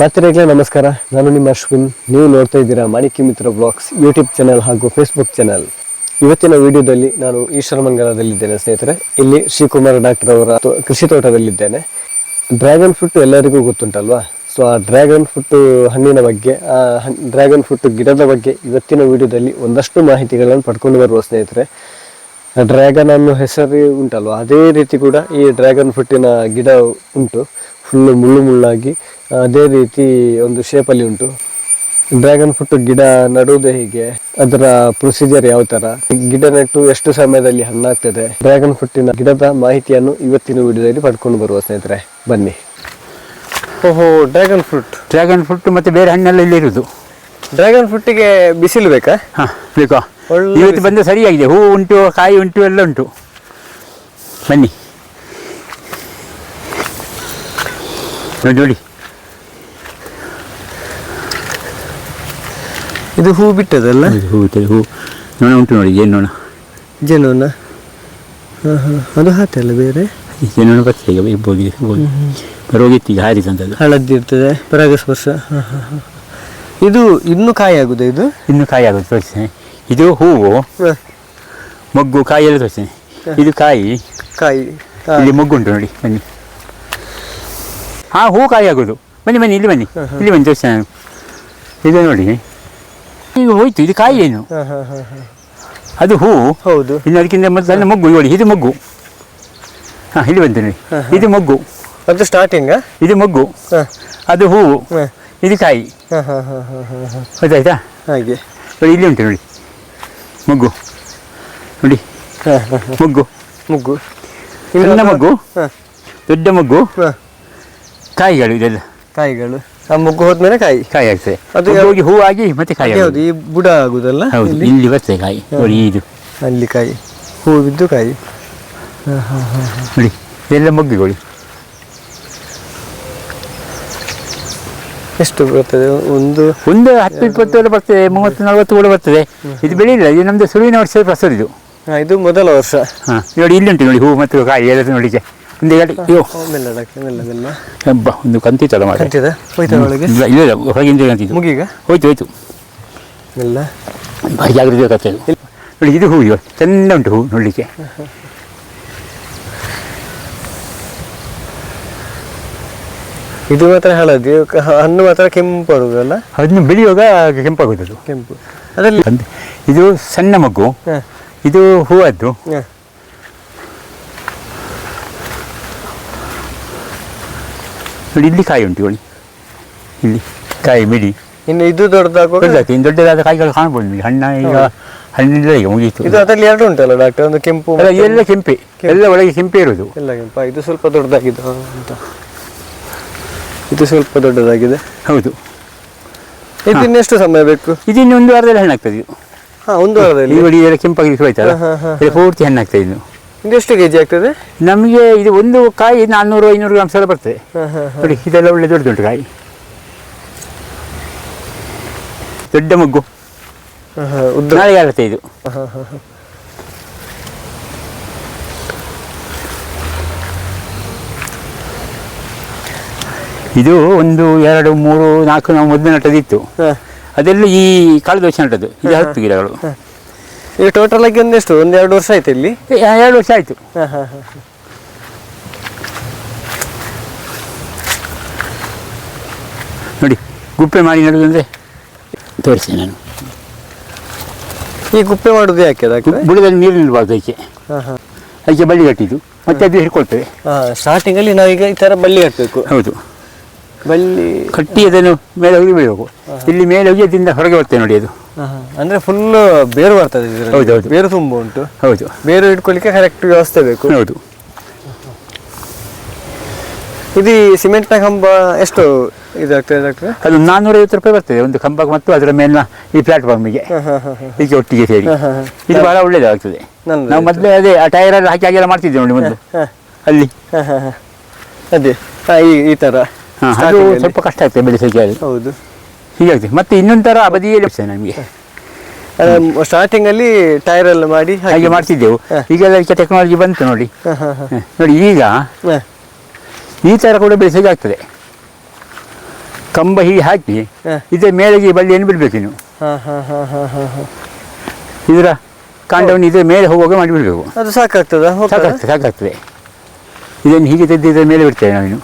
ಮಾತಿರೆಗ್ಲೇ ನಮಸ್ಕಾರ. ನಾನು ನಿಮ್ಮ ಅಶ್ವಿನ್. ನೀವು ನೋಡ್ತಾ ಇದ್ದೀರಾ Manikya Mitra blogs YouTube channel ಹಾಗೂ ಫೇಸ್ಬುಕ್ ಚಾನಲ್ ಇವತ್ತಿನ ವಿಡಿಯೋದಲ್ಲಿ ನಾನು ಈಶ್ವರಮಂಗಲದಲ್ಲಿದ್ದೇನೆ ಸ್ನೇಹಿತರೆ. ಇಲ್ಲಿ ಶ್ರೀಕುಮಾರ್ ಡಾಕ್ಟರ್ ಅವರ ಕೃಷಿ ತೋಟದಲ್ಲಿದ್ದೇನೆ. ಡ್ರ್ಯಾಗನ್ ಫ್ರೂಟ್ ಎಲ್ಲರಿಗೂ ಗೊತ್ತುಂಟಲ್ವಾ? ಸೊ ಆ ಡ್ರ್ಯಾಗನ್ ಫ್ರೂಟ್ ಹಣ್ಣಿನ ಬಗ್ಗೆ, ಆ ಡ್ರ್ಯಾಗನ್ ಫ್ರೂಟ್ ಗಿಡದ ಬಗ್ಗೆ ಇವತ್ತಿನ ವಿಡಿಯೋದಲ್ಲಿ ಒಂದಷ್ಟು ಮಾಹಿತಿಗಳನ್ನು ಪಡ್ಕೊಂಡು ಬರುವ ಸ್ನೇಹಿತರೆ. ಡ್ರ್ಯಾಗನ್ ಅನ್ನೋ ಹೆಸರು ಉಂಟಲ್ವ? ಅದೇ ರೀತಿ ಕೂಡ ಈ ಡ್ರ್ಯಾಗನ್ ಫ್ರೂಟಿನ ಗಿಡ ಉಂಟು. ಫುಲ್ಲು ಮುಳ್ಳು ಮುಳ್ಳಾಗಿ ಅದೇ ರೀತಿ ಒಂದು ಶೇಪಲ್ಲಿ ಉಂಟು. ಡ್ರ್ಯಾಗನ್ ಫ್ರೂಟ್ ಗಿಡ ನಡುವುದು ಹೇಗೆ. ಅದರ ಪ್ರೊಸೀಜರ್ ಯಾವ ತರ? ಗಿಡ ನೆಟ್ಟು ಎಷ್ಟು ಸಮಯದಲ್ಲಿ ಹಣ್ಣಾಗ್ತದೆ? ಡ್ರ್ಯಾಗನ್ ಫ್ರೂಟಿನ ಗಿಡದ ಮಾಹಿತಿಯನ್ನು ಇವತ್ತಿನ ವಿಡಿಯೋದಲ್ಲಿ ಪಡ್ಕೊಂಡು ಬರುವ ಸ್ನೇಹಿತರೆ ಬನ್ನಿ. ಓಹೋ ಡ್ರ್ಯಾಗನ್ ಫ್ರೂಟ್ ಡ್ರ್ಯಾಗನ್ ಫ್ರೂಟ್ ಮತ್ತೆ ಬೇರೆ ಹಣ್ಣೆಲ್ಲ ಇಲ್ಲಿ ಇರುದು? ಡ್ರ್ಯಾಗನ್ ಫ್ರೂಟಿಗೆ ಬಿಸಿಲು ಬೇಕಾ? ಹಾ ಬೇಕಾ? ಒಳ್ಳೆ ಇವತ್ತು ಬಂದು ಸರಿಯಾಗಿದೆ. ಹೂ ಉಂಟು ಕಾಯಿ ಉಂಟು ಎಲ್ಲ ಉಂಟು. ಬನ್ನಿ. ನೋಡಿ ನೋಡಿ. ಇದು ಹೂ ಬಿಟ್ಟದಲ್ಲ? ಇದು ಹೂ ಬಿಟ್ಟದೆ ಹೂ. ನೋಣ ಉಂಟು ನೋಡಿ ಜೇನು ನೋಣ? ಹಾಂ ಅದು ಹಾಕಲ್ಲ ಬೇರೆ? ಜೇನು ಬರ್ತದೆ ಈಗ ಇರ್ಬೋದು ಇರ್ಬೋದು ಬರೋಗಿತ್ತು ಈಗ ಹಾರಿದಂಥದ್ದು ಹಳದಿ ಇರ್ತದೆ ಪರಾಗಸ್ಪರ್ಶ. ಹಾಂ ಹಾಂ ಹ. ಇದು ಇನ್ನು ಕಾಯಿ ಆಗುದು ಇದು? ಇನ್ನು ಕಾಯಿ ಆಗೋದು ತೋರಿಸ್ತೇನೆ. ಇದು ಹೂವು ಮೊಗ್ಗು ಕಾಯಿ ಎಲ್ಲ ತೋರಿಸ್ತೇನೆ ಇದು ಕಾಯಿ. ಕಾಯಿ. ಇಲ್ಲಿ ಮೊಗ್ಗು ಉಂಟು ನೋಡಿ ಬನ್ನಿ. ಹಾ ಹೂ ಕಾಯಿ ಆಗೋದು. ಬನ್ನಿ ಬನ್ನಿ ಇಲ್ಲಿ ಬನ್ನಿ. ಇಲ್ಲಿ ಬನ್ನಿ ತೋರಿಸ್ತೇನೆ ಇದೆ ನೋಡಿ. ಈಗ ಹೋಯ್ತು ಇದು ಕಾಯಿ ಏನು. ಅದು ಹೂ. ಹೌದು. ಇನ್ನು ಅದಕ್ಕಿಂತ ಮತ್ತೆ ಸಣ್ಣ ಮೊಗ್ಗು ನೋಡಿ ಇದು ಮೊಗ್ಗು. ಹಾಂ ಇಲ್ಲಿ ಬಂತು ನೋಡಿ. ಇದು ಮೊಗ್ಗು. ಅದು ಸ್ಟಾರ್ಟಿಂಗ್ ಇದು ಮೊಗ್ಗು. ಅದು ಹೂವು ಇದು ಕಾಯಿ. ಗೊತ್ತಾಯ್ತಾ? ಹಾಗೆ. ನೋಡಿ ಇಲ್ಲಿ ಉಂಟು ನೋಡಿ. ಮೊಗ್ಗು. ನೋಡಿ. ಮಗ್ಗು ಮಗ್ಗು ಮಗ್ಗು ಮೊಗ್ಗು. ಮುಗ್ಗು. ಸಣ್ಣ ಮೊಗ್ಗು. ದೊಡ್ಡ ಮೊಗ್ಗು. ಹ. ಕಾಯಿಗಳು ಇದೆಲ್ಲ ಕಾಯಿಗಳು. ಆ ಮುಗ್ಗು ಹೋದ್ಮೇಲೆ ಕಾಯಿ. ಕಾಯಿ ಆಗ್ತದೆ. ಅದು ಅದು ಹೋಗಿ ಹೂ ಆಗಿ ಮತ್ತೆ ಕಾಯಿ ಹೌದು ಆಗೋದು. ಈ ಬುಡ ಆಗುದಲ್ಲ ಹೌದು ಇಲ್ಲಿ? ಇಲ್ಲಿ ಬರ್ತದೆ ಕಾಯಿ. ನೋಡಿ ಇದು. ಅಲ್ಲಿ ಕಾಯಿ. ಹೂ ಬಿದ್ದು ಕಾಯಿ ನೋಡಿ ಇದೆಲ್ಲ ಮೊಗ್ಗುಗಳು. ಎಷ್ಟು ಬರ್ತದೆ? ಒಂದು ಒಂದು ಹತ್ತು ಇಪ್ಪತ್ತು ಎಲ್ಲ ಬರ್ತದೆ ಮೂವತ್ತು ನಲ್ವತ್ತು ಕೂಡ ಬರ್ತದೆ. ಇದು ಬೆಳೆಯಿಲ್ಲ ಇದು ನಮ್ದು ಸುರುವಿನ ವರ್ಷದ ಫಸಲು ಇದು. ಹ, ಇದು ಮೊದಲ ವರ್ಷ. ಹಾಂ ನೋಡಿ ಇಲ್ಲಿ ಉಂಟು ನೋಡಿ ಹೂ ಮತ್ತು ಕಾಯಿ ಎಲ್ಲ ನೋಡಿಕೆ ಒಂದು ಎರಡು ಅಯ್ಯೋ ಓ, ಮೆಲ್ಲ ಡಾಕ್ಟರ್ ಮೆಲ್ಲ ಮೆಲ್ಲ ಹಬ್ಬ ಒಂದು ಕಂತಿತ್ತಲ್ಲ ಮಾಡಿ ಕಂಟಿದ ಹೋಯ್ತಾ ಒಳಗೆ? ಇಲ್ಲ ಇಲ್ಲ ಇಲ್ಲ, ಹೊರಗಿಂದ ಮುಗಿಗ ಮುಗೀಗ ಹೋಯ್ತು ಹೋಯ್ತು. ಮೆಲ್ಲ ಭಾರಿ ಬೇಕಾಗ್ತದೆ ನೋಡಿ ಇದು ಹೂ ಇದು ಚೆಂದ ಉಂಟು ಹೂ ನೋಡಲಿಕ್ಕೆ. ಇದು ಮಾತ್ರ ಹಳದಿ ಹಣ್ಣು ಮಾತ್ರ ಕೆಂಪು ಅಲ್ಲ? ಅದನ್ನು ಬೆಳೆಯುವಾಗ ಕೆಂಪಾಗೋದು ಅದು. ಕೆಂಪು. ಅದರಲ್ಲಿ ಇದು ಸಣ್ಣ ಮಗು ಇದು ಹೂವದ್ದು. ನೋಡಿ ಇಲ್ಲಿ ಕಾಯಿ ಉಂಟು ಇವಳಿ. ಇಲ್ಲಿ ಕಾಯಿ ಮಿಡಿ ಇನ್ನು ಇದು ದೊಡ್ಡದಾಗ ದೊಡ್ಡದಾಗ್ತದೆ ಇನ್ನು ದೊಡ್ಡದಾದ ಕಾಯಿಗಳು ಕಾಣ್ಬೋದು ನಿಮಗೆ. ಹಣ್ಣ ಈಗ ಹಣ್ಣಿಂದ ಈಗ ಮುಗಿಯಿತು ಇದು ಅದರಲ್ಲಿ ಎರಡು ಉಂಟಲ್ಲ ಡಾಕ್ಟರ್ ಒಂದು ಕೆಂಪು ಅಲ್ಲ, ಎಲ್ಲ ಕೆಂಪೆ. ಎಲ್ಲ ಒಳಗೆ ಕೆಂಪೆ ಇರೋದು ಎಲ್ಲ ಕೆಂಪ. ಇದು ಸ್ವಲ್ಪ ದೊಡ್ಡದಾಗಿದೆ. ಅಂತ. ಇದು ಸ್ವಲ್ಪ ದೊಡ್ಡದಾಗಿದೆ. ಹೌದು. ಇದು ಇನ್ನೆಷ್ಟು ಸಮಯ ಬೇಕು? ಇದು ಇನ್ನು ಒಂದು ವಾರದಲ್ಲಿ ಹಣ್ಣಾಗ್ತದೆ ಇದು. ಹಾಂ ಒಂದು ವಾರದಲ್ಲಿ. ಈ ಎಲ್ಲ ಕೆಂಪಾಗಿ ಹೋಯ್ತಲ್ಲ? ಪೂರ್ತಿ ಹಣ್ಣಾಗ್ತದೆ ಇನ್ನು. ಎಷ್ಟು ಕೆಜಿ ಆಗ್ತದೆ? ನಮಗೆ ಇದು ಒಂದು ಕಾಯಿ ನಾನ್ನೂರು ಐನೂರು ಗ್ರಾಮ್ಸ್ ಎಲ್ಲ ಬರ್ತದೆ. ನೋಡಿ ಇದೆಲ್ಲ ಒಳ್ಳೆ ದೊಡ್ಡದುಂಟು ಕಾಯಿ. ದೊಡ್ಡ ಮಗ್ಗು. ನಾಳೆ ಆಗುತ್ತೆ ಇದು. ಇದು ಒಂದು ಎರಡು ಮೂರು ನಾಲ್ಕು ನಾವು ಮೊದಲು ನಟದಿತ್ತು. ಅದೆಲ್ಲ ಈ ಕಳೆದ ವರ್ಷ ನಟ್ಟದ್ದು ಇದು ಹತ್ತು ಗಿಡಗಳು. ಈಗ ಟೋಟಲ್ ಆಗಿ ಒಂದೆಷ್ಟು ಒಂದು ಎರಡು ವರ್ಷ ಆಯ್ತು ಇಲ್ಲಿ? ಎರಡು ವರ್ಷ ಆಯ್ತು. ಹ, ಹ, ಹ. ನೋಡಿ ಗುಪ್ಪೆ ಮಾಡಿ ನಡುವುದಂದ್ರೆ ತೋರಿಸಿ ನಾನು. ಈ ಗುಪ್ಪೆ ಮಾಡುದು ಯಾಕೆ ಅದಕ್ಕೆ ಬುಡದಲ್ಲಿ ನೀರು ನಿಲ್ಬಾರ್ದು ಅದಕ್ಕೆ. ಅದಕ್ಕೆ ಬಳ್ಳಿ ಕಟ್ಟಿದ್ದು. ಮತ್ತೆ ಅದು ಹಿಡ್ಕೊಳ್ತೇವೆ. ಸ್ಟಾರ್ಟಿಂಗಲ್ಲಿ ಸ್ಟಾರ್ಟಿಂಗ್ ಅಲ್ಲಿ ನಾವೀಗ ಈ ತರ ಬಳ್ಳಿ ಕಟ್ಟಬೇಕು ಹೌದು. ಬಳ್ಳಿ ಕಟ್ಟಿ ಅದನ್ನು ಮೇಲೆ ಹೋಗಿ ಬೀಳಬೇಕು ಇಲ್ಲಿ ಮೇಲೆ ಹೋಗಿ ಅದರಿಂದ ಹೊರಗೆ ಬರ್ತೇವೆ ನೋಡಿ ಅದು. ಅಂದ್ರೆ ಫುಲ್ ಬೇರು ಬರ್ತದೆ. ಹೌದು, ಹೌದು. ಬೇರು ತುಂಬ ಉಂಟು? ಹೌದು. ಬೇರು ಇಟ್ಕೊಳ್ಳಿಕ್ಕೆ ಕರೆಕ್ಟ್ ವ್ಯವಸ್ಥೆ ಬೇಕು. ಹೌದು. ಇದು ಸಿಮೆಂಟ್ನ ಕಂಬ ಎಷ್ಟು ಇದಾಗ್ತದೆ ಡಾಕ್ಟ್ರೆ ಅದು ನಾನ್ನೂರೈವತ್ತು ರೂಪಾಯಿ ಬರ್ತದೆ ಒಂದು ಕಂಬಕ್ಕೆ ಮತ್ತು ಅದರ ಮೇಲಿನ ಈ ಪ್ಲಾಟ್ಫಾರ್ಮಿಗೆ. ಇದಕ್ಕೆ ಒಟ್ಟಿಗೆ ಸೇರಿ. ಇದು ಬಹಳ ಒಳ್ಳೇದಾಗ್ತದೆ ನಾವು ಮೊದಲೇ ಅದೇ ಆ ಟೈರ್ ಎಲ್ಲ ಹಾಕಿ ಹಾಗೆಲ್ಲ ಮಾಡ್ತಿದ್ದೇವೆ ನೋಡಿ ಮೊದಲು. ಅಲ್ಲಿ. ಅದೇ. ಈ ಈ ತರ. ಹಾ, ಅದು ಸ್ವಲ್ಪ ಕಷ್ಟ ಆಗ್ತದೆ ಬೆಳೆಸಲಿಕ್ಕೆ ಅಲ್ಲಿ ಹೌದು. ಹೀಗಾಗ್ತದೆ. ಮತ್ತೆ ಇನ್ನೊಂದು ಥರ ಬದಿಯಲ್ಲಿ ಸರ್ ನಮಗೆ ಸ್ಟಾರ್ಟಿಂಗ್ ಅಲ್ಲಿ ಟೈರ್ ಎಲ್ಲ ಮಾಡಿ ಹಾಗೆ. ಮಾಡ್ತಿದ್ದೆವು. ಈಗ ಈಗೆಲ್ಲ ಇದಕ್ಕೆ ಟೆಕ್ನಾಲಜಿ ಬಂತು ನೋಡಿ. ನೋಡಿ ಈಗ ಈ ಥರ ಕೂಡ ಬೆಳೆಸಲಿಕ್ಕೆ ಆಗ್ತದೆ ಕಂಬ ಹೀಗೆ ಹಾಕಿ ಇದೆ ಮೇಲೆಗೆ ಬಳ್ಳಿಯನ್ನು ಬಿಡ್ಬೇಕು ಹಾ ಇದರ ಕಾಂಡವನ್ನು ಇದ್ರ ಮೇಲೆ ಹೋಗುವಾಗ ಮಾಡಿ ಬಿಡಬೇಕು. ಅದು ಸಾಕಾಗ್ತದ? ಸಾಕಾಗ್ತದೆ ಸಾಕಾಗ್ತದೆ. ಇದನ್ನು ಹೀಗೆ ತೆಗೆದು ಇದರ ಮೇಲೆ ಬಿಡ್ತೇವೆ ನಾವಿನ್ನು.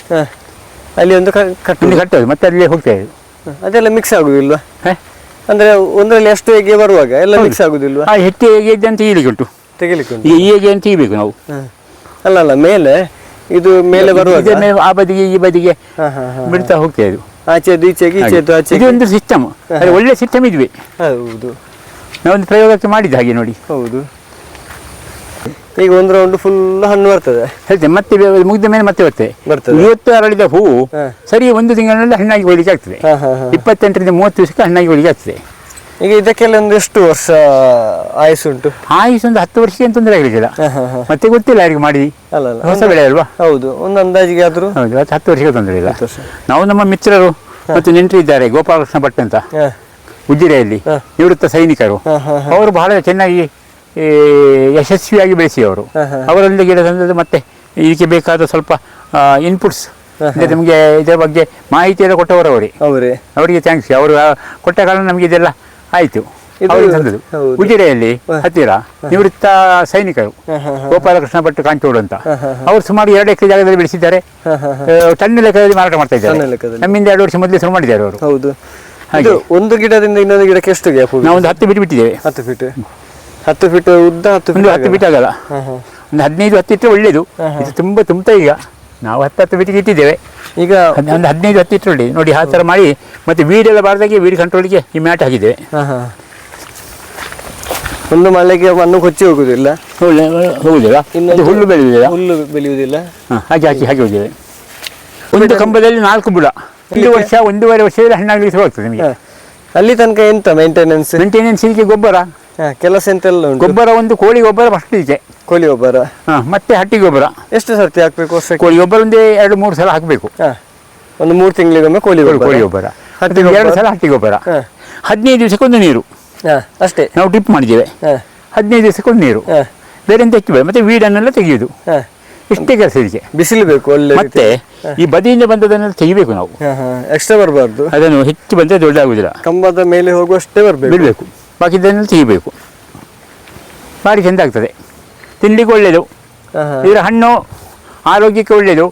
ಅಲ್ಲಿ ಒಂದು ಕಟ್ಟಿ ಕಟ್ಟೋದು. ಮತ್ತೆ ಅಲ್ಲಿ ಹೋಗ್ತೇವೆ. ಅದೆಲ್ಲ ಮಿಕ್ಸ್ ಆಗುದಿಲ್ವಾ? ಅಂದ್ರೆ ಒಂದರಲ್ಲಿ ಎಷ್ಟು ಹೇಗೆ ಬರುವಾಗ ಎಲ್ಲ ಮಿಕ್ಸ್ ಆಗುದಿಲ್ವಾ? ಆ ಹೆಟ್ಟೆ ಹೇಗೆ ಇದೆ ಅಂತ ಹೇಳಿ ಉಂಟು. ತೆಗಿಲಿಕ್ಕೆ ಉಂಟು. ಈಗ ಹೇಗೆ ಅಂತ ತೆಗಿಬೇಕು ನಾವು. ಹ. ಅಲ್ಲ ಅಲ್ಲ ಮೇಲೆ ಇದು ಮೇಲೆ ಬರುವಾಗ? ಆ ಬದಿಗೆ ಈ ಬದಿಗೆ ಹಾ ಹಾ ಹಾ ಬಿಡ್ತಾ ಹೋಗ್ತೇವೆ ಆಚೆದು ಈಚೆಗೆ ಈಚೆದು ಹಾಗೆ. ಆಚೆಗೆ. ಇದು ಒಂದು ಸಿಸ್ಟಮ್ ಒಳ್ಳೆ ಸಿಸ್ಟಮ್ ಇದ್ವಿ. ಹೌದು. ನಾವೊಂದು ಪ್ರಯೋಗಕ್ಕೆ ಮಾಡಿದ್ದು ಹಾಗೆ ನೋಡಿ. ಹೌದು. ಈಗ ಒಂದು ರೌಂಡ್ ಫುಲ್ ಹಣ್ಣು ಬರ್ತದೆ. ಹೇಳ್ತೇನೆ ಮತ್ತೆ ಮುಗಿದ ಮೇಲೆ ಮತ್ತೆ ಬರ್ತದೆ. ಬರ್ತದೆ. ಇವತ್ತು ಅರಳಿದ ಹೂವು. ಸರಿ ಒಂದು ತಿಂಗಳಲ್ಲಿ ಹಣ್ಣಾಗಿ ಹೋಗ್ಲಿಕ್ಕೆ ಆಗ್ತದೆ. ಇಪ್ಪತ್ತೆಂಟರಿಂದ ಮೂವತ್ತು ದಿವಸಕ್ಕೆ ಹಣ್ಣಾಗಿ ಹೋಗ್ಲಿಕ್ಕೆ ಆಗ್ತದೆ. ಈಗ ಇದಕ್ಕೆಲ್ಲ ಒಂದು ಎಷ್ಟು ವರ್ಷ ಆಯುಸ್ಸುಂಟು ಆಯುಸ್ ಒಂದು ಹತ್ತು ವರ್ಷಕ್ಕೆ ಏನು ತೊಂದರೆ ಆಗಲಿಕ್ಕಿಲ್ಲ ಮತ್ತೆ ಗೊತ್ತಿಲ್ಲ ಯಾರಿಗೆ ಮಾಡಿ ಅಲ್ಲ ಅಲ್ಲ. ಹೊಸ ಬೆಳೆ ಅಲ್ವಾ? ಹೌದು. ಒಂದು ಅಂದಾಜಿಗೆ ಆದ್ರೂ? ಹೌದು ಹತ್ತು ವರ್ಷಕ್ಕೆ ತೊಂದರೆ ಇಲ್ಲ. ನಾವು ನಮ್ಮ ಮಿತ್ರರು ಮತ್ತು ನೆಂಟರು ಇದ್ದಾರೆ ಗೋಪಾಲಕೃಷ್ಣ ಭಟ್ ಅಂತ. ಉಜ್ಜಿರೆಯಲ್ಲಿ ಉಜಿರೆಯಲ್ಲಿ. ನಿವೃತ್ತ ಸೈನಿಕರು. ಅವರು ಬಹಳ ಚೆನ್ನಾಗಿ ಯಶಸ್ವಿಯಾಗಿ ಬೆಳೆಸಿ ಅವರು ಹ, ಹ. ಅವರಲ್ಲಿ ಗಿಡ ತಂದದ್ದು ಮತ್ತೆ ಇದಕ್ಕೆ ಬೇಕಾದ ಸ್ವಲ್ಪ ಇನ್ಪುಟ್ಸ್ ನಿಮಗೆ ಇದರ ಬಗ್ಗೆ ಮಾಹಿತಿ ಎಲ್ಲ ಕೊಟ್ಟವರು ಅವರೇ. ಅವರೇ. ಅವರಿಗೆ ಥ್ಯಾಂಕ್ಸ್ ಅವರು ಕೊಟ್ಟ ಕಾರಣ ನಮಗೆ ಇದೆಲ್ಲ ಆಯಿತು. ತಂದದ್ದು. ಉಜಿರೆಯಲ್ಲಿ ಹತ್ತಿರ ನಿವೃತ್ತ ಸೈನಿಕರು ಗೋಪಾಲಕೃಷ್ಣ ಭಟ್ ಕಾಂಚೋಡು ಅಂತ. ಅವರು ಸುಮಾರು ಎರಡು ಎಕರೆ ಜಾಗದಲ್ಲಿ ಬೆಳೆಸಿದ್ದಾರೆ. ತಣ್ಣ ಟನ್ ಲೆಕ್ಕದಲ್ಲಿ ಮಾರಾಟ ಮಾಡ್ತಾ ಇದ್ದಾರೆ. ನಮ್ಮಿಂದ ಎರಡು ವರ್ಷ ಮೊದಲೇ ಶುರು ಮಾಡಿದ್ದಾರೆ ಅವರು. ಹೌದು. ಒಂದು ಗಿಡದಿಂದ ಇನ್ನೊಂದು ಗಿಡಕ್ಕೆ ಎಷ್ಟು ಗ್ಯಾಪ್ ನಾವು ಒಂದು ಹತ್ತು ಬಿಟ್ಟು ಬಿಟ್ಟಿದ್ದೇವೆ. ಹತ್ತು ಫೀಟ್ ಹತ್ತು ಫೀಟ್ ಉದ್ದ ಹತ್ತು ಒಂದು ಫೀಟ್ ಹತ್ತು ಫೀಟ್ ಆಗಲ್ಲ. ಒಂದು ಹದಿನೈದು ಹತ್ತು ಇಟ್ಟರೆ ಒಳ್ಳೇದು. ಇದು ತುಂಬ ತುಂಬ ಈಗ. ನಾವು ಹತ್ತು ಹತ್ತು ಫೀಟಿಗೆ ಇಟ್ಟಿದ್ದೇವೆ. ಈಗ ಒಂದು ಹದಿನೈದು ಹತ್ತು ಇಟ್ಟರೆ ಒಳ್ಳೆಯದು ನೋಡಿ ಆ ಥರ ಮಾಡಿ ಮತ್ತು ವೀಡೆಲ್ಲ ಬಾರ್ದಾಗೆ ವೀಡ್ ಕಂಟ್ರೋಲಿಗೆ ಈ ಮ್ಯಾಟ್ ಹಾಕಿದ್ದೇವೆ. ಒಂದು ಮಳೆಗೆ ಮಣ್ಣು ಕೊಚ್ಚಿ ಹೋಗುದಿಲ್ಲ? ಹೋಗುದಿಲ್ಲ. ಇನ್ನೊಂದು- ಹುಲ್ಲು ಬೆಳೆಯುವುದಿಲ್ಲ. ಹುಲ್ಲು ಬೆಳೆಯುವುದಿಲ್ಲ? ಹಾಗೆ ಹಾಕಿ ಹಾಕಿ ಹೋಗಿದೆ ಒಂದು ಕಂಬದಲ್ಲಿ ನಾಲ್ಕು ಬುಡ. ಒಂದು ವರ್ಷ ಒಂದೂವರೆ ವರ್ಷದಲ್ಲಿ ಹಣ್ಣಾಗಲಿ ಶುರುವಾಗ್ತದೆ ನಿಮಗೆ. ಅಲ್ಲಿ ತನಕ ಎಂತ ಮೇಂಟೆನೆನ್ಸ್ ಮೇಂಟೆನೆನ್ಸ್ ಇದಕ್ಕೆ ಗೊಬ್ಬರ. ಕೆಲಸ ಎಂತೆಲ್ಲ ಉಂಟು? ಗೊಬ್ಬರ ಒಂದು ಕೋಳಿ ಗೊಬ್ಬರ ಇದಕ್ಕೆ ಕೋಳಿ ಗೊಬ್ಬರ. ಹಾಂ ಮತ್ತೆ ಹಟ್ಟಿ ಗೊಬ್ಬರ. ಎಷ್ಟು ಸರ್ತಿ ಹಾಕ್ಬೇಕು ವರ್ಷಕ್ಕೆ? ಕೋಳಿ ಗೊಬ್ಬರ ಒಂದೇ ಎರಡು ಮೂರು ಸಲ ಹಾಕಬೇಕು. ಹಾ ಒಂದು ಮೂರು ತಿಂಗಳಿಗೊಮ್ಮೆ ಕೋಳಿ ಗೊಬ್ಬರ. ಕೋಳಿ ಗೊಬ್ಬರ. ಹಟ್ಟಿ ಮತ್ತೆ ಎರಡು ಸಲ ಹಟ್ಟಿ ಗೊಬ್ಬರ. ಹಾ. ಹದಿನೈದು ದಿವಸಕ್ಕೊಂದು ನೀರು. ಹಾ ಅಷ್ಟೇ? ನಾವು ಟಿಪ್ ಮಾಡಿದ್ದೇವೆ. ಹಾ. ಹದಿನೈದು ದಿವಸಕ್ಕೊಂದು ನೀರು. ಹಾ. ಬೇರೆ ಎಂತ ಹೆಚ್ಚು ಬೇಡ ಮತ್ತೆ ವೀಡನ್ನೆಲ್ಲ ತೆಗೆಯುವುದು ಹಾ. ಇಷ್ಟೇ ಕೆಲಸ ಇದಕ್ಕೆ ಬಿಸಿಲು ಬೇಕು ಒಳ್ಳೆ ಮತ್ತೆ ಈ ಬದಿಯಿಂದ ಬಂದದನ್ನೆಲ್ಲ ತೆಗಿಬೇಕು ನಾವು. ಎಕ್ಸ್ಟ್ರಾ ಬರಬಾರ್ದು. ಅದನ್ನು ಹೆಚ್ಚು ಬಂದರೆ ದೊಡ್ಡ ಆಗುದಿಲ್ಲ ಕಂಬದ ಮೇಲೆ ಹೋಗುವಷ್ಟೇ ಬರಬೇಕು. ಬಿಡಬೇಕು. ಬಾಕಿದ್ದನ್ನೆಲ್ಲ ತೆಗಿಬೇಕು. ಭಾರಿ ಚೆಂದ ಆಗ್ತದೆ. ತಿನ್ಲಿಕ್ಕೆ ಒಳ್ಳೆಯದು ಇದರ ಹಣ್ಣು ಆರೋಗ್ಯಕ್ಕೆ ಒಳ್ಳೆಯದು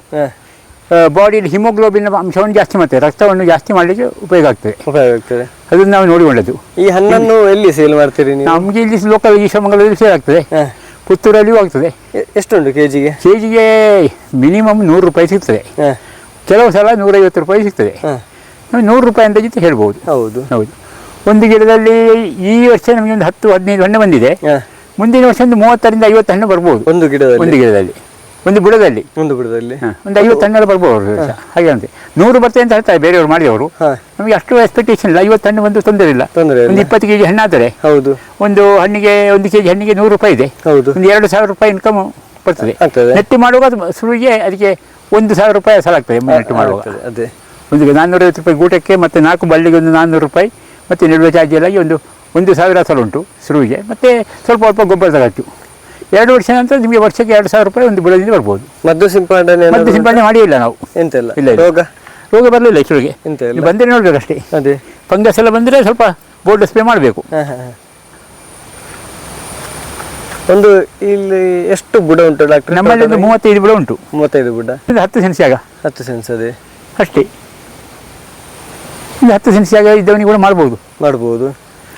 ಬಾಡಿಯಲ್ಲಿ ಹಿಮೋಗ್ಲೋಬಿನ್ ಅಂಶವನ್ನು ಜಾಸ್ತಿ ಮಾಡ್ತದೆ ರಕ್ತವನ್ನು ಜಾಸ್ತಿ ಮಾಡಲಿಕ್ಕೆ ಉಪಯೋಗ ಆಗ್ತದೆ. ಉಪಯೋಗ ಆಗ್ತದೆ. ಅದನ್ನು ನಾವು ನೋಡಿಕೊಂಡದ್ದು ಈ ಹಣ್ಣನ್ನು ಎಲ್ಲಿ ಸೇಲ್ ಮಾಡ್ತೀರಿ ನಮಗೆ ಇಲ್ಲಿ ಲೋಕಲ್ ಈ ಶಿವಮೊಗ್ಗದಲ್ಲಿ ಸೇಲ್ ಆಗ್ತದೆ. ಪುತ್ತೂರಲ್ಲಿಯೂ ಆಗ್ತದೆ. ಎಷ್ಟುಂಟು ಕೆ ಜಿಗೆ ಕೆ ಜಿಗೆ ಮಿನಿಮಮ್ ನೂರು ರೂಪಾಯಿ ಸಿಗ್ತದೆ. ಕೆಲವು ಸಲ ನೂರೈವತ್ತು ರೂಪಾಯಿ ಸಿಗ್ತದೆ. ನಾವು ನೂರು ರೂಪಾಯಿ ಅಂತ ಜೊತೆ ಹೇಳ್ಬೋದು. ಹೌದು. ಹೌದು. ಒಂದು ಗಿಡದಲ್ಲಿ ಈ ವರ್ಷ ನಮಗೆ ಒಂದು ಹತ್ತು ಹದಿನೈದು ಹಣ್ಣು ಬಂದಿದೆ. ಮುಂದಿನ ವರ್ಷ ಒಂದು ಮೂವತ್ತರಿಂದ ಐವತ್ತು ಹಣ್ಣು ಬರ್ಬೋದು. ಒಂದು ಗಿಡದಲ್ಲಿ? ಒಂದು ಗಿಡದಲ್ಲಿ. ಒಂದು ಬುಡದಲ್ಲಿ. ಒಂದು ಬುಡದಲ್ಲಿ? ಒಂದು ಐವತ್ತು ಹಣ್ಣು ಬರ್ಬೋದು. ಹಾಗೆ ಅಂತ. ನೂರು ಬರ್ತದೆ ಅಂತ ಹೇಳ್ತಾರೆ ಬೇರೆಯವರು ಮಾಡಿದವರು. ನಮಗೆ ಅಷ್ಟು ಎಕ್ಸ್ಪೆಕ್ಟೇಷನ್ ಇಲ್ಲ. ಐವತ್ತು ಹಣ್ಣು ಬಂದು ತೊಂದರೆ ಇಲ್ಲ. ತೊಂದರೆ ಒಂದು ಇಪ್ಪತ್ತು ಕೆ ಜಿ ಹಣ್ಣಾದರೆ ಹೌದು. ಒಂದು ಹಣ್ಣಿಗೆ ಒಂದು ಕೆ ಜಿ ಹಣ್ಣಿಗೆ ನೂರು ರೂಪಾಯಿ ಇದೆ. ಹೌದು. ಒಂದು ಎರಡು ಸಾವಿರ ರೂಪಾಯಿ ಇನ್ಕಮ್ ಬರ್ತದೆ. ನೆಟ್ಟು ಮಾಡುವಾಗ ಅದು ಶುರುವಿಗೆ ಅದಕ್ಕೆ ಒಂದು ಸಾವಿರ ರೂಪಾಯಿ ಸಲ ಆಗ್ತದೆ ನೆಟ್ಟು ಮಾಡುವಾಗ. ಅದೇ. ಒಂದು ನಾನ್ನೂರೈವತ್ತು ರೂಪಾಯಿ ಗೂಟಕ್ಕೆ ಮತ್ತು ನಾಲ್ಕು ಬಳ್ಳಿಗೆ ಒಂದು ನಾನ್ನೂರು ರೂಪಾಯಿ. ಮತ್ತು ನೆಡುವ ಚಾರ್ಜ್ ಎಲ್ಲ ಒಂದು ಒಂದು ಸಾವಿರ ಸಲ ಉಂಟು ಶುರುವಿಗೆ. ಮತ್ತು ಸ್ವಲ್ಪ ಸ್ವಲ್ಪ ಗೊಬ್ಬರ ಖರ್ಚು ಎರಡು ವರ್ಷ ನಂತರ ನಿಮಗೆ ವರ್ಷಕ್ಕೆ ಎರಡು ಸಾವಿರ ರೂಪಾಯಿ ಒಂದು ಬುಡದಿಂದ ಬರ್ಬೋದು. ಮದ್ದು ಸಿಂಪಡಣೆ ಮದ್ದು ಸಿಂಪಡಣೆ ಮಾಡಿಯೇ ಇಲ್ಲ ನಾವು. ಎಂತೆಲ್ಲ? ಇಲ್ಲ, ಇಲ್ಲ. ರೋಗ? ರೋಗ ಬರಲಿಲ್ಲ ಶುರುವಿಗೆ. ಎಂತ ಬಂದರೆ ನೋಡಬೇಕಷ್ಟೇ. ಅದೇ. ಫಂಗಸ್ ಎಲ್ಲ ಬಂದರೆ ಸ್ವಲ್ಪ ಬೋರ್ಡ್ ಸ್ಪ್ರೇ ಮಾಡಬೇಕು. ಒಂದು ಇಲ್ಲಿ ಎಷ್ಟು ಬುಡ ಉಂಟು ಡಾಕ್ಟರ್? ನಮ್ಮಲ್ಲಿ ಒಂದು ಮೂವತ್ತೈದು ಬುಡ ಉಂಟು. ಮೂವತ್ತೈದು ಬುಡ? ಹತ್ತು ಸೆನ್ಸ್ ಆಗ. ಹತ್ತು ಸೆನ್ಸ್ ಅದೇ. ಅಷ್ಟೇ. ಒಂದು ಹತ್ತು ಸೆನ್ಸ್ ಜಾಗ ಇದ್ದವನಿಗೆ ಕೂಡ ಮಾಡ್ಬೋದು. ಮಾಡ್ಬೋದು.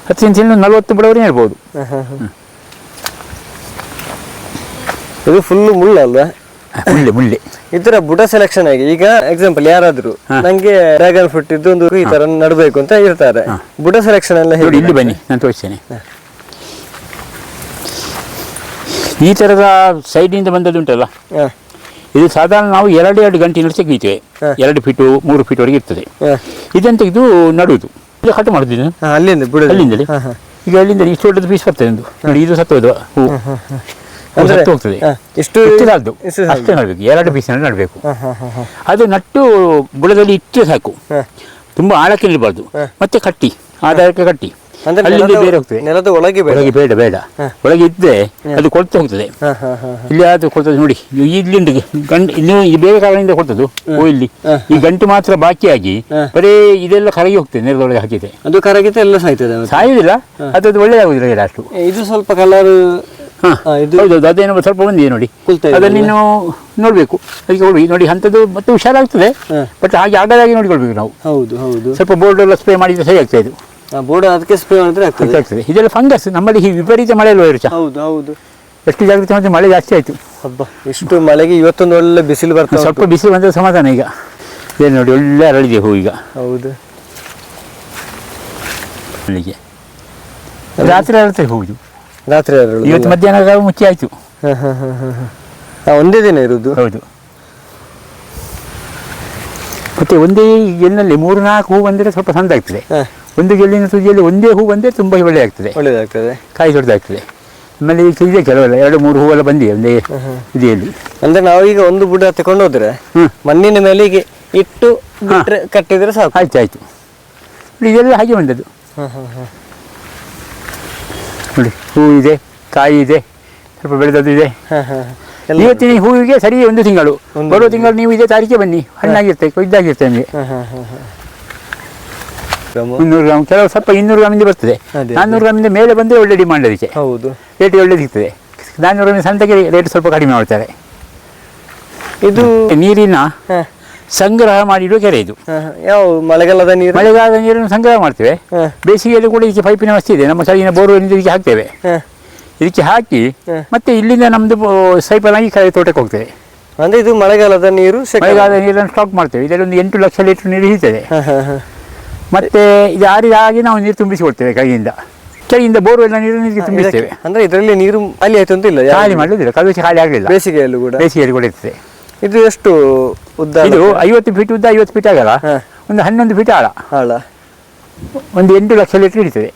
ಹತ್ತು ಸೆನ್ಸಿನ ನಲವತ್ತು ಬಡವರಿಗೆ ಇರ್ಬೋದು ಹಾ, ಹಾ, ಹಾ. ಇದು ಫುಲ್ ಮುಳ್ಳ ಅಲ್ವಾ? ಮುಳ್ಳೆ ಮುಳ್ಳೆ. ಇದರ ಬುಡ ಸೆಲೆಕ್ಷನ್ ಆಗಿ ಈಗ ಎಕ್ಸಾಂಪಲ್ ಯಾರಾದ್ರೂ ನನಗೆ ನಂಗೆ ಡ್ರ್ಯಾಗನ್ ಫ್ರೂಟ್ ಒಂದು ಈ ತರ ನಡಬೇಕು ಅಂತ ಇರ್ತಾರೆ. ಬುಡ ಸೆಲೆಕ್ಷನ್ ಎಲ್ಲ ಹೇಳಿ ಇಲ್ಲಿ ಬನ್ನಿ ನಾನು ತೋರಿಸ್ತೇನೆ. ಈ ತರದ ಸೈಡಿಂದ ಬಂದದ್ದು ಉಂಟಲ್ಲ ಇದು ಸಾಧಾರಣ ನಾವು ಎರಡು ಎರಡು ಗಂಟೆನಲ್ಲಿ ತೆಗಿತೇವೆ. ಎರಡು ಫೀಟು ಮೂರು ಫೀಟ್ವರೆಗೆ ಇರ್ತದೆ. ಹಾ. ಇದನ್ನು ತೆಗೆದು ನಡುವುದು ಇದು ಕಟ್ ಮಾಡುದು ಹಾ, ಅಲ್ಲಿಂದ ಅಲ್ಲಿಂದಲೇ. ಈಗ ಅಲ್ಲಿಂದ ಇಷ್ಟು ದೊಡ್ಡದು ಪೀಸ್ ಬರ್ತದೆ ಒಂದು ನೋಡಿ ಇದು ಸತ್ತೋದು. ಹೂ. ಸತ್ತು ಹೋಗ್ತದೆ ಎಷ್ಟು ಸಾಲದು. ಅಷ್ಟೇ ನಡಬೇಕು. ಎರಡು ಪೀಸಿನಲ್ಲಿ ನಡಬೇಕು. ಅದು ನಟ್ಟು ಬುಡದಲ್ಲಿ ಇಟ್ಟು ಸಾಕು. ತುಂಬಾ ಆಳಕ್ಕೆ ನಿಲ್ಬಾರ್ದು ಮತ್ತೆ ಕಟ್ಟಿ. ಆಧಾರಕ್ಕೆ ಕಟ್ಟಿ. ಅಲ್ಲಿಂದ ಬೇರೆ ಹೋಗ್ತದೆ. ನೆಲದ ಒಳಗೆ ಬೇಡ. ಒಳಗೆ ಬೇಡ ಬೇಡ. ಒಳಗೆ ಇದ್ದರೆ ಅದು ಕೊಳ್ತು ಹೋಗ್ತದೆ. ಇಲ್ಲಿ ಆದ್ರೆ ಕೊಡ್ತದೆ ನೋಡಿ ಇಲ್ಲಿಂದ ಗಂಟು ಇಲ್ಲಿ ಈ ಬೇರೆ ಕಾರಣದಿಂದ ಕೊಡ್ತದ್ದು ಓ ಇಲ್ಲಿ ಈ ಗಂಟು ಮಾತ್ರ ಬಾಕಿಯಾಗಿ ಬರೀ ಇದೆಲ್ಲ ಕರಗಿ ಹೋಗ್ತದೆ ನೆಲದೊಳಗೆ ಹಾಕಿದೆ ಅದು ಕರಗಿದ್ರೆ ಎಲ್ಲ ಸಾಯ್ತದೆ ಸಾಯುದಿಲ್ಲ ಸಾಯುವುದಿಲ್ಲ ಅದು ಒಳ್ಳೆಯದಾಗುದಿಲ್ಲ ಅಷ್ಟು ಇದು ಸ್ವಲ್ಪ ಕಲರ್ ಇದು ಹೌದೌದು ಅದೇನೋ ಸ್ವಲ್ಪ ಬಂದಿದೆ ನೋಡಿ. ಅದನ್ನ ಇದೆ ಅದನ್ನು ನೀನು ನೋಡಬೇಕು. ಅದಕ್ಕೆ ನೋಡಿ ನೋಡಿ ಅಂಥದ್ದು ಮತ್ತೆ ಹುಷಾರಾಗ್ತದೆ ಬಟ್ ಹಾಗೆ ಆಗದಾಗಿ ನೋಡಿಕೊಳ್ಬೇಕು ನಾವು. ಹೌದು ಹೌದು. ಸ್ವಲ್ಪ ಬೋರ್ಡ್ ಎಲ್ಲ ಸ್ಪ್ರೇ ಮಾಡಿದ್ರೆ ಸರಿ ಆಗ್ತಾ ಇದು. ಬೋರ್ಡ್ ಅದಕ್ಕೆ ಸ್ಪ್ರೇ ಮಾಡಿದ್ರೆ ಆಗ್ತದೆ. ಇದೆಲ್ಲ ಫಂಗಸ್ ನಮ್ಮಲ್ಲಿ ಈ ವಿಪರೀತ ಮಳೆ ಅಲ್ವಾ ಇರುಚ ಹೌದು ಹೌದು. ಎಷ್ಟು ಜಾಗೃತಿ ಮಾಡಿದ್ರೆ ಮಳೆ ಜಾಸ್ತಿ ಆಯಿತು. ಹಬ್ಬ ಎಷ್ಟು ಮಳೆಗೆ ಇವತ್ತೊಂದು ಒಳ್ಳೆ ಬಿಸಿಲು ಬರ್ತದೆ ಸ್ವಲ್ಪ ಬಿಸಿಲು ಬಂದ್ರೆ ಸಮಾಧಾನ ಈಗ. ಏನು ನೋಡಿ ಒಳ್ಳೆ ಅರಳಿದೆ ಹೂ ಈಗ. ಹೌದು. ಬೆಳಿಗ್ಗೆ ರಾತ್ರಿ ಅರಳುತ್ತೆ ಹೂವು ರಾತ್ರಿ ಅರಳು. ಇವತ್ತು ಮಧ್ಯಾಹ್ನ ಮುಚ್ಚಿ ಆಯಿತು. ಒಂದೇ ದಿನ ಇರುವುದು ಹೌದು. ಮತ್ತೆ ಒಂದೇ ಗೆಲ್ಲಿನಲ್ಲಿ ಮೂರು ನಾಲ್ಕು ಹೂ ಬಂದರೆ ಸ್ವಲ್ಪ ಸಂದ ಆಗ್ತದೆ. ಹ, ಒಂದು ಗೆಲ್ಲಿನ ತುದಿಯಲ್ಲಿ ಒಂದೇ ಹೂ ಬಂದರೆ ತುಂಬ ಒಳ್ಳೆ ಆಗ್ತದೆ ಒಳ್ಳೆಯದಾಗ್ತದೆ ಕಾಯಿ ದೊಡ್ಡದಾಗ್ತದೆ. ಆಮೇಲೆ ಈಗ ಇದೆ ಕೆಲವೆಲ್ಲ ಎರಡು ಮೂರು ಹೂವೆಲ್ಲ ಬಂದಿದೆ ಒಂದೇ ಇದೆಯಲ್ಲಿ. ಅಂದ್ರೆ ನಾವೀಗ ಒಂದು ಬುಡ ತಗೊಂಡು ಹೋದ್ರೆ. ಮಣ್ಣಿನ ಮೇಲೆ ಹೀಗೆ ಇಟ್ಟು ಬಿಟ್ರೆ ಕಟ್ಟಿದ್ರೆ ಸಾಕು. ಆಯ್ತು ಆಯಿತು. ಇದೆಲ್ಲ ಹಾಗೆ ಬಂದದ್ದು. ಹ, ಹ, ಹ. ನೋಡಿ ಹೂ ಇದೆ ಕಾಯಿ ಇದೆ ಸ್ವಲ್ಪ ಬೆಳೆದದ್ದು ಇದೆ. ಇವತ್ತಿನ ಹೂವಿಗೆ ಸರಿ ಒಂದು ತಿಂಗಳು. ಬರುವ ತಿಂಗಳು. ನೀವು ಇದೇ ತಾರೀಕೆ ಬನ್ನಿ. ಹಣ್ಣಾಗಿರ್ತೇವೆ ಇದ್ದಾಗಿರ್ತೇವೆ ನಿಮಗೆ ಹ, ಹ, ಹ, ಹ. ಗ್ರಾಮ. ಮುನ್ನೂರು ಗ್ರಾಮ್ ಕೆಲವು ಸ್ವಲ್ಪ ಇನ್ನೂರು ಗ್ರಾಮಿಂದ ಬರ್ತದೆ. ನಾನ್ನೂರು ಗ್ರಾಮಿಂದ ಮೇಲೆ ಬಂದರೆ ಒಳ್ಳೆ ಡಿಮಾಂಡ್ ಅದಕ್ಕೆ. ಹೌದು. ರೇಟ್ ಒಳ್ಳೆ ಸಿಗ್ತದೆ ನಾನ್ನೂರು ಗ್ರಾಮಿಂದ ಸಂತೆಗೆ ರೇಟ್ ಸ್ವಲ್ಪ ಕಡಿಮೆ ಮಾಡ್ತಾರೆ. ಇದು ನೀರಿನ ಸಂಗ್ರಹ ಮಾಡಿಡುವ ಕೆರೆ ಇದು. ಯಾವ ಮಳೆಗಾಲದ ನೀರು? ಮಳೆಗಾಲದ ನೀರನ್ನು ಸಂಗ್ರಹ ಮಾಡ್ತೇವೆ. ಬೇಸಿಗೆಯಲ್ಲಿ ಕೂಡ ಇದಕ್ಕೆ ಪೈಪಿನ ವ್ಯವಸ್ಥೆ ಇದೆ. ನಮ್ಮ ಸಲಿನ ಬೋರ್ವೆಲ್ ಇದಕ್ಕೆ ಹಾಕ್ತೇವೆ. ಇದಕ್ಕೆ ಹಾಕಿ ಮತ್ತೆ ಇಲ್ಲಿಂದ ನಮ್ಮದು ಸೈಪಲ್ ಆಗಿ ಕೆರೆ ತೋಟಕ್ಕೆ ಹೋಗ್ತೇವೆ. ಅಂದ್ರೆ ಇದು ಮಳೆಗಾಲದ ನೀರು ಮಳೆಗಾಲದ ನೀರನ್ನು ಸ್ಟಾಕ್ ಮಾಡ್ತೇವೆ. ಇದರಲ್ಲಿ ಒಂದು ಎಂಟು ಲಕ್ಷ ಲೀಟರ್ ನೀರು ಹಿಡಿತದೆ. ಮತ್ತೆ ಇದು ಆರಿದಾಗಿ ನಾವು ನೀರು ತುಂಬಿಸಿಕೊಳ್ತೇವೆ ಕೈಯಿಂದ. ಕೈಯಿಂದ ಬೋರ್ವೆಲ್ ನೀರು ನೀರು ತುಂಬಿಸ್ತೇವೆ. ಅಂದ್ರೆ ಇದರಲ್ಲಿ ನೀರು ಖಾಲಿ ಆಯ್ತು ಅಂತ ಇಲ್ಲ ಖಾಲಿ ಮಾಡುದಿಲ್ಲ ಕಲುಷಿ ಖಾಲಿ ಆಗಲಿಲ್ಲ. ಬೇಸಿಗೆಯಲ್ಲೂ ಕೂಡ. ಬೇಸಿಗೆಯಲ್ಲಿ ಕೂಡ ಇರ್ತದೆ. ಇದು ಎಷ್ಟು ಉದ್ದ ಇದು ಐವತ್ತು ಫೀಟ್ ಉದ್ದ ಐವತ್ತು ಫೀಟ್ ಆಗಲ್ಲ. ಒಂದು ಹನ್ನೊಂದು ಫೀಟ್ ಆಳ. ಆಳ. ಒಂದು ಎಂಟು ಲಕ್ಷ ಲೀಟರ್ ಹಿಡಿತದೆ.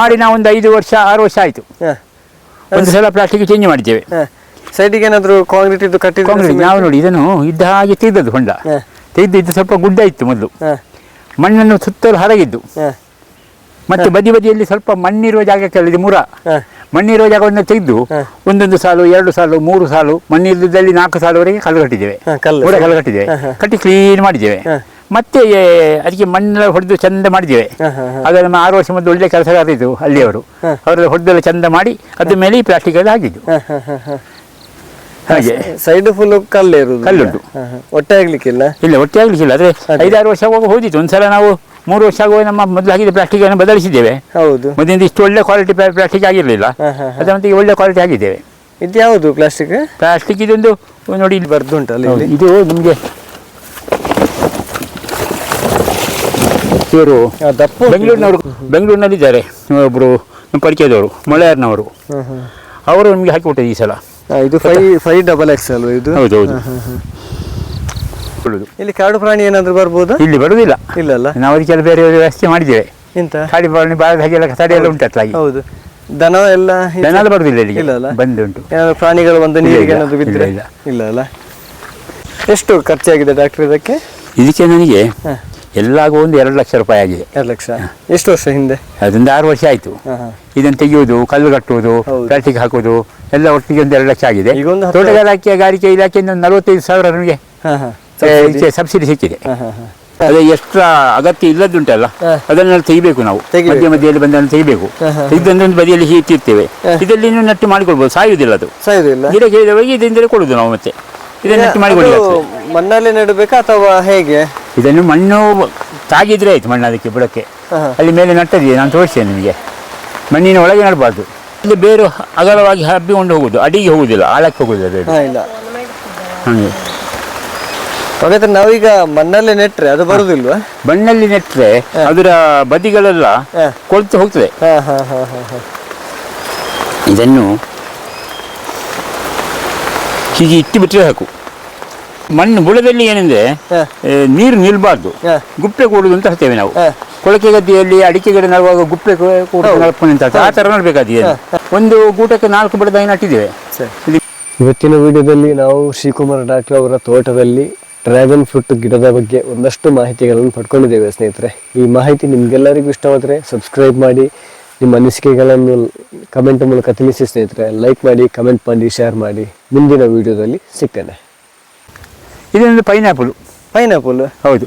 ಮಾಡಿ ನಾವು ಒಂದು ಐದು ವರ್ಷ ಆರು ವರ್ಷ ಆಯ್ತು. ಒಂದು ಸಲ ಪ್ಲಾಸ್ಟಿಕ್ ಚೇಂಜ್ ಮಾಡಿದ್ದೇವೆ. ಸೈಡಿಗೆ ಏನಾದ್ರು ಕಾಂಕ್ರೀಟ್ ಇದು ಕಟ್ಟಿದ್ರೆ ನಾವು ನೋಡಿ ಇದನ್ನು ಇದ್ದ ಹಾಗೆ ತೆಗೆದದ್ದು ಹೊಂಡ. ತೆಗೆದಿದ್ದು ತೆಗೆದು ಇದು ಸ್ವಲ್ಪ ಗುಡ್ಡ ಇತ್ತು ಮೊದಲು. ಮಣ್ಣನ್ನು ಸುತ್ತಲೂ ಹರಗಿದ್ದು. ಮತ್ತೆ ಬದಿ ಬದಿಯಲ್ಲಿ ಸ್ವಲ್ಪ ಮಣ್ಣಿರುವ ಜಾಗಕ್ಕೆ ಇದು ಮುರ. ಮಣ್ಣಿರುವ ಜಾಗವನ್ನು ತೆಗೆದು ಒಂದೊಂದು ಸಾಲು ಎರಡು ಸಾಲು ಮೂರು ಸಾಲು ಮಣ್ಣಿಲ್ಲದಲ್ಲಿ ನಾಲ್ಕು ಸಾಲುವರೆಗೆ ಕಲ್ಲು ಕಟ್ಟಿದ್ದೇವೆ. ಕಲ್ಲು. ಮುರ ಕಲ್ಲು ಕಟ್ಟಿದ್ದೇವೆ. ಕಟ್ಟಿ ಕ್ಲೀನ್ ಮಾಡಿದ್ದೇವೆ. ಮತ್ತೆ ಅದಕ್ಕೆ ಮಣ್ಣೆಲ್ಲ ಹೊಡೆದು ಚಂದ ಮಾಡಿದ್ದೇವೆ. ಆಗ ನಮ್ಮ ಆರು ವರ್ಷ ಮೊದಲು ಒಳ್ಳೆ ಕೆಲಸಗಾರ ಇದ್ದು ಅಲ್ಲಿಯವರು. ಅವರೆಲ್ಲ ಹೊಡೆದೆಲ್ಲ ಚಂದ ಮಾಡಿ ಅದ್ರ ಮೇಲೆ ಈ ಪ್ಲಾಸ್ಟಿಕ್ ಎಲ್ಲ ಹಾಕಿದ್ದು. ಹಾಗೆ. ಸೈಡ್ ಫುಲ್ ಕಲ್ಲು ಇರುದು ಕಲ್ಲುಂಟು. ಒಟ್ಟೆ ಆಗ್ಲಿಕ್ಕಿಲ್ಲ? ಇಲ್ಲ ಒಟ್ಟೆ ಆಗ್ಲಿಕ್ಕಿಲ್ಲ. ಅದೇ. ಐದಾರು ವರ್ಷ ಹೋಗಿ ಹೋದಿತ್ತು. ಒಂದ್ಸಲ ನಾವು ಮೂರು ವರ್ಷ ಆಗುವ ನಮ್ಮ ಮೊದಲು ಹಾಕಿದ ಪ್ಲಾಸ್ಟಿಕ್ ಅನ್ನು ಬದಲಿಸಿದ್ದೇವೆ. ಹೌದು. ಮೊದಲಿಂದ ಇಷ್ಟು ಒಳ್ಳೆ ಕ್ವಾಲಿಟಿ ಪ್ಲಾಸ್ಟಿಕ್ ಆಗಿರಲಿಲ್ಲ. ಅದರ ಮತ್ತೆ ಒಳ್ಳೆ ಕ್ವಾಲಿಟಿ ಆಗಿದ್ದೇವೆ. ಇದು ಯಾವುದು ಪ್ಲಾಸ್ಟಿಕ್ ಪ್ಲಾಸ್ಟಿಕ್ ಇದೊಂದು ನೋಡಿ ಇಲ್ಲಿ. ಬರ್ದುಂಟಲ್ಲ ಉಂಟಲ್ಲ ಇಲ್ಲಿ. ಇದು ನಿಮಗೆ ಇವರು ಬೆಂಗಳೂರಿನವರು ಬೆಂಗಳೂರಿನಲ್ಲಿದ್ದಾರೆ. ಒಬ್ಬರು ನಮ್ಮ ಪರಿಚಯದವರು ಮಳೆಯಾರ್ನವರು. ಅವರು ನಮಗೆ ಹಾಕಿಕೊಟ್ಟಿದ್ದು ಈ ಸಲ. ಇದು ಫೈ ಫೈ ಡಬಲ್ ಎಕ್ಸ್ ಅಲ್ವಾ ಇದು? ಹೌದು ಹೌದು. ಇಲ್ಲಿ ಕಾಡು ಪ್ರಾಣಿ ಏನಾದರೂ ಬರ್ಬೋದಾ? ಇಲ್ಲಿ ಬರುವುದಿಲ್ಲ ಇಲ್ಲಲ್ಲ. ನಾವು ಅದಕ್ಕೆಲ್ಲ ಬೇರೆ ಬೇರೆ ವ್ಯವಸ್ಥೆ ಮಾಡಿದ್ದೇವೆ. ಎಂತ? ಕಾಡಿ ಪ್ರಾಣಿ ಬಾಳದ ಹಾಗೆಲ್ಲ ತಡೆ ಎಲ್ಲ ಉಂಟು ಅತ್ಲಾಗಿ ಹೌದು. ದನ ಎಲ್ಲ ದನ ಬರುವುದಿಲ್ಲ ಇಲ್ಲ ಇಲ್ಲಲ್ಲ? ಬಂದು ಉಂಟು. ಪ್ರಾಣಿಗಳು ಬಂದು ನೀರಿಗೆ ಏನಾದರೂ ಬಿದ್ದರೆ ಇಲ್ಲ, ಇಲ್ಲ. ಅಲ್ಲ ಎಷ್ಟು ಖರ್ಚಾಗಿದೆ ಡಾಕ್ಟರ್ ಇದಕ್ಕೆ? ಇದಕ್ಕೆ ನನಗೆ. ಎಲ್ಲಾಗೂ ಒಂದು ಎರಡು ಲಕ್ಷ ರೂಪಾಯಿ ಆಗಿದೆ. ಎರಡು ಲಕ್ಷ. ಎಷ್ಟು ವರ್ಷ ಹಿಂದೆ? ಅದೊಂದು ಆರು ವರ್ಷ ಆಯಿತು. ಇದನ್ನು ತೆಗೆಯುವುದು ಕಲ್ಲು ಕಟ್ಟುವುದು. ಪ್ಲಾಸ್ಟಿಕ್ ಹಾಕುವುದು ಎಲ್ಲ ಒಟ್ಟಿಗೆ ಒಂದು ಎರಡು ಲಕ್ಷ ಆಗಿದೆ. ತೋಟಗಾರಿಕೆ ಗಾರಿಕೆ ಇಲಾಖೆಯಿಂದ ಒಂದು ನಲವತ್ತೈದು ಸಾವಿರ ನಮಗೆ ಸಬ್ಸಿಡಿ. ಸಿಕ್ಕಿದೆ. ಅದೇ ಎಷ್ಟ್ರ ಅಗತ್ಯ ಇಲ್ಲದ್ದುಂಟಲ್ಲ. ಅದನ್ನೆಲ್ಲ ತೆಗಿಬೇಕು ನಾವು. ಮಧ್ಯ ಮಧ್ಯೆಯಲ್ಲಿ ಬಂದನ್ನು ತೆಗಿಬೇಕು. ತೆಗೆದಂದ್ರೆ ಬದಿಯಲ್ಲಿ ಇಟ್ಟಿರ್ತೇವೆ ಇದರಲ್ಲಿ ಇನ್ನೂ ನಟ್ಟು ಮಾಡಿಕೊಳ್ಬೋದು ಸಾಯುವುದಿಲ್ಲ ಅದು. ಗಿಡ ಕೇಳಿದವಾಗಿ ಇದರಿಂದಲೇ ಕೊಡುದು ನಾವು ಮತ್ತೆ. ಇದನ್ನ ನಟ್ಟು ಮಾಡಿಕೊಳ್ಳಿ ಮಣ್ಣಲ್ಲಿ ನೆಡಬೇಕಾ ಅಥವಾ ಹೇಗೆ? ಇದನ್ನು ಮಣ್ಣು ತಾಗಿದ್ರೆ ಆಯ್ತು ಮಣ್ಣು ಅದಕ್ಕೆ ಬುಡಕ್ಕೆ. ಅಲ್ಲಿ ಮೇಲೆ ನಟ್ಟದಿದೆ ನಾನು ತೋರಿಸ್ತೇನೆ ನಿಮಗೆ. ಮಣ್ಣಿನ ಒಳಗೆ ನಡಬಾರ್ದು. ಇಲ್ಲಿ ಬೇರು ಅಗಲವಾಗಿ ಹಬ್ಬಿಕೊಂಡು ಹೋಗುದು ಅಡಿಗೆ ಹೋಗುದಿಲ್ಲ ಆಳಕ್ಕೆ ಹೋಗುದಿಲ್ಲ ಬೇರು ಹಂಗೆ ಇಲ್ಲ. ಹಾಗೆ. ಹಾಗಾದ್ರೆ ನಾವೀಗ ಮಣ್ಣಲ್ಲೇ ನೆಟ್ಟರೆ ಅದು ಬರುದಿಲ್ವಾ? ಮಣ್ಣಲ್ಲಿ ನೆಟ್ಟರೆ ಅದರ ಬದಿಗಳೆಲ್ಲ. ಕೊಳ್ತು ಹೋಗ್ತದೆ. ಇದನ್ನು ಹೀಗೆ ಇಟ್ಟು ಬಿಟ್ಟರೆ ಸಾಕು ಮಣ್ಣು ಬುಡದಲ್ಲಿ ಏನಂದ್ರೆ ನೀರು ನಿಲ್ಬಾರ್ದು. ಗುಪ್ಪೆ ಕೂಡುದು ಅಂತ ಹೇಳ್ತೇವೆ ನಾವು. ಕೊಳಕೆ ಗದ್ದೆಯಲ್ಲಿ ಅಡಿಕೆ ಗಿಡ ನಡುವಾಗ ಗುಪ್ಪೆ ಕೂಡ ನಡ್ಕೊಂಡು ಅಂತ ಆ ತರ ನಡಬೇಕಾಗಿದೆ ಒಂದು ಗೂಟಕ್ಕೆ ನಾಲ್ಕು ಬಡದ ನಟ್ಟಿದ್ದೇವೆ ಇವತ್ತಿನ ವಿಡಿಯೋದಲ್ಲಿ ನಾವು ಶ್ರೀಕುಮಾರ್ ಡಾಕ್ಟರ್ ಅವರ ತೋಟದಲ್ಲಿ ಡ್ರ್ಯಾಗನ್ ಫ್ರೂಟ್ ಗಿಡದ ಬಗ್ಗೆ ಒಂದಷ್ಟು ಮಾಹಿತಿಗಳನ್ನು ಪಡ್ಕೊಂಡಿದ್ದೇವೆ ಸ್ನೇಹಿತರೆ. ಈ ಮಾಹಿತಿ ನಿಮ್ಗೆಲ್ಲರಿಗೂ ಇಷ್ಟವಾದರೆ ಸಬ್ಸ್ಕ್ರೈಬ್ ಮಾಡಿ ನಿಮ್ಮ ಅನಿಸಿಕೆಗಳನ್ನು ಕಮೆಂಟ್ ಮೂಲಕ ತಿಳಿಸಿ ಸ್ನೇಹಿತರೆ. ಲೈಕ್ ಮಾಡಿ ಕಮೆಂಟ್ ಮಾಡಿ ಶೇರ್ ಮಾಡಿ. ಮುಂದಿನ ವಿಡಿಯೋದಲ್ಲಿ ಸಿಗ್ತೇನೆ. ಇದೊಂದು ಪೈನಾಪಲ್ ಪೈನಾಪಲ್ ಹೌದು.